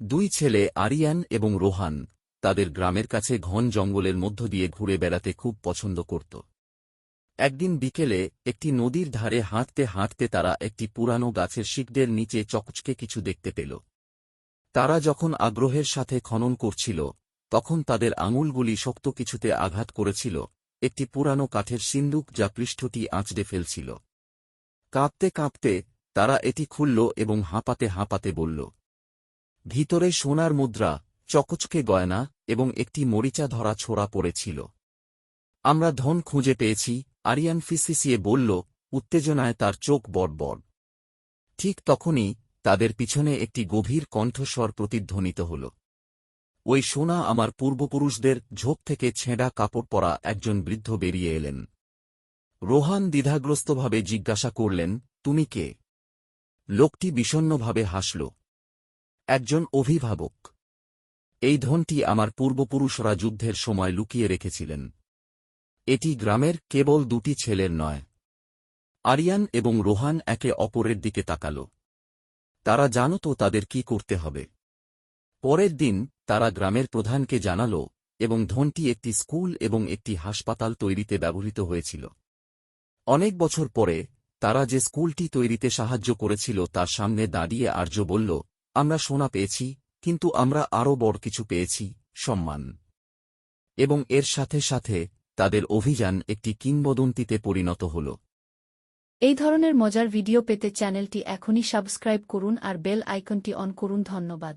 দুই ছেলে আরিয়ান এবং রোহান তাদের গ্রামের কাছে ঘন জঙ্গলের মধ্য দিয়ে ঘুরে বেড়াতে খুব পছন্দ করত। একদিন বিকেলে একটি নদীর ধারে হাঁটতে হাঁটতে তারা একটি পুরানো গাছের শিকদের নিচে চকচকে কিছু দেখতে পেল। তারা যখন আগ্রহের সাথে খনন করছিল, তখন তাদের আঙুলগুলি শক্ত কিছুতে আঘাত করেছিল, একটি পুরানো কাঠের সিন্দুক যা পৃষ্ঠটি আঁচড়ে ফেলছিল। কাঁপতে কাঁপতে তারা এটি খুলল এবং হাঁপাতে হাঁপাতে বলল ভিতরে সোনার মুদ্রা, চকচকে গয়না এবং একটি মরিচা ধরা ছোড়া পড়েছিল। আমরা ধন খুঁজে পেয়েছি, আরিয়ান ফিসিসিয়ে বলল, উত্তেজনায় তার চোখ বড় ঠিক তখনই তাদের পিছনে একটি গভীর কণ্ঠস্বর প্রতিধ্বনিত হল। ওই সোনা আমার পূর্বপুরুষদের ঝোপ থেকে ছেঁড়া কাপড় পরা একজন বৃদ্ধ বেরিয়ে এলেন। রোহান দ্বিধাগ্রস্তভাবে জিজ্ঞাসা করলেন, তুমি কে? লোকটি বিষণ্নভাবে হাসল। একজন অভিভাবক। এই ধনটি আমার পূর্বপুরুষরা যুদ্ধের সময় লুকিয়ে রেখেছিলেন। এটি গ্রামের কেবল দুটি ছেলের নয়। আরিয়ান এবং রোহান একে অপরের দিকে তাকাল। তারা জানত তাদের কি করতে হবে। পরের দিন তারা গ্রামের প্রধানকে জানাল এবং ধনটি একটি স্কুল এবং একটি হাসপাতাল তৈরিতে ব্যবহৃত হয়েছিল। অনেক বছর পরে তারা যে স্কুলটি তৈরিতে সাহায্য করেছিল তার সামনে দাঁড়িয়ে আর্য বলল আমরা সোনা পেয়েছি, কিন্তু আমরা আরও বড় কিছু পেয়েছি, সম্মান। এবং এর সাথে সাথে তাদের অভিযান একটি কিংবদন্তিতে পরিণত হল। এই ধরনের মজার ভিডিও পেতে চ্যানেলটি এখনই সাবস্ক্রাইব করুন আর বেল আইকনটি অন করুন ধন্যবাদ।